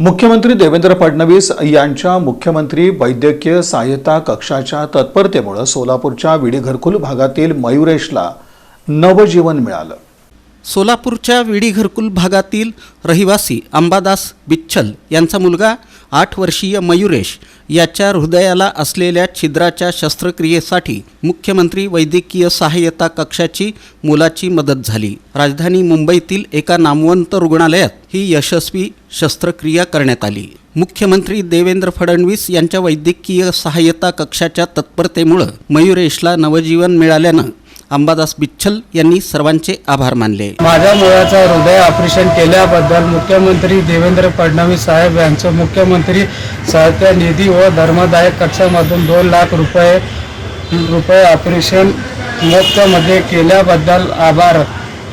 मुख्यमंत्री देवेंद्र फडणवीस यांच्या मुख्यमंत्री वैद्यकीय सहाय्यता कक्षाच्या तत्परतेमुळे सोलापूरच्या विडी घरकुल भागातील मयुरेशला नवजीवन मिळालं. सोलापूरच्या विडी घरकुल भागातील रहिवासी अंबादास बिच्छल यांचा मुलगा आठ वर्षीय मयुरेश याच्या हृदयाला असलेल्या छिद्राच्या शस्त्रक्रियेसाठी मुख्यमंत्री वैद्यकीय सहाय्यता कक्षाची मुलाची मदत झाली. राजधानी मुंबईतील एका नामवंत रुग्णालयात ही यशस्वी शस्त्रक्रिया करण्यात आली. मुख्यमंत्री देवेंद्र फडणवीस यांच्या वैद्यकीय सहाय्यता कक्षाच्या तत्परतेमुळं मयुरेशला नवजीवन मिळाल्यानं अंबादास बिच्छल यांनी सर्वांचे आभार मानले. माझ्या मुलाचं हृदय ऑपरेशन केल्याबद्दल मुख्यमंत्री देवेंद्र फडणवीस साहेब यांचं मुख्यमंत्री सहायता निधी व धर्मदायक कक्षामधून दोन लाख रुपये रुपये ऑपरेशन मुफ्तमध्ये केल्याबद्दल आभार.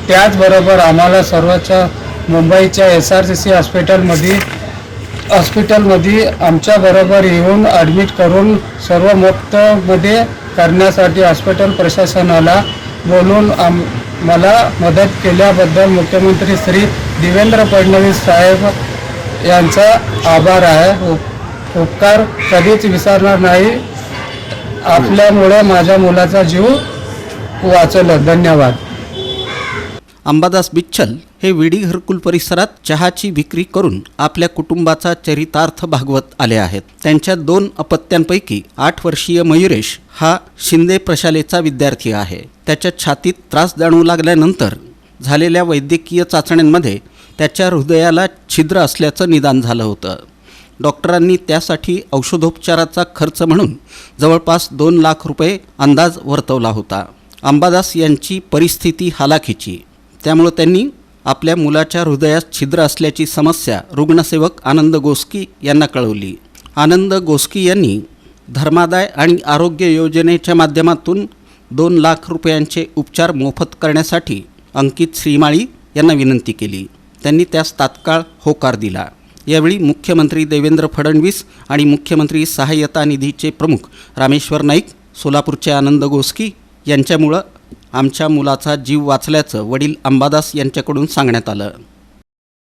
त्याचबरोबर आम्हाला सर्वच्या मुंबईच्या एस आर सी सी हॉस्पिटलमध्ये हॉस्पिटलमध्ये आमच्याबरोबर येऊन ॲडमिट करून सर्व मुफ्तमध्ये करण्यासाठी हॉस्पिटल प्रशासनाला बोलून आम मला मदत केल्याबद्दल मुख्यमंत्री श्री देवेंद्र फडणवीस साहेब यांचा आभार आहे. उप उपकार कधीच विसरणार नाही. आपल्यामुळे माझ्या मुलाचा जीव वाचवलं धन्यवाद. अंबादास बिच्छल हे विडी घरकुल परिसरात चहाची विक्री करून आपल्या कुटुंबाचा चरितार्थ भागवत आले आहेत. त्यांच्या दोन अपत्यांपैकी आठ वर्षीय मयुरेश हा शिंदे प्रशालेचा विद्यार्थी आहे. त्याच्या छातीत त्रास जाणवू लागल्यानंतर झालेल्या वैद्यकीय चाचण्यांमध्ये त्याच्या हृदयाला छिद्र असल्याचं निदान झालं होतं. डॉक्टरांनी त्यासाठी औषधोपचाराचा खर्च म्हणून जवळपास दोन लाख रुपये अंदाज वर्तवला होता. अंबादास यांची परिस्थिती हालाखीची. त्यामुळं त्यांनी आपल्या मुलाच्या हृदयात छिद्र असल्याची समस्या रुग्णसेवक आनंद गोस्की यांना कळवली. आनंद गोस्की यांनी धर्मादाय आणि आरोग्य योजनेच्या माध्यमातून दोन लाख रुपयांचे उपचार मोफत करण्यासाठी अंकित श्रीमाळी यांना विनंती केली. त्यांनी त्यास तात्काळ होकार दिला. यावेळी मुख्यमंत्री देवेंद्र फडणवीस आणि मुख्यमंत्री सहाय्यता निधीचे प्रमुख रामेश्वर नाईक सोलापूरचे आनंद गोस्की यांच्यामुळं आमच्या मुलाचा जीव वाचल्याचं वडील अंबादास यांच्याकडून सांगण्यात आलं.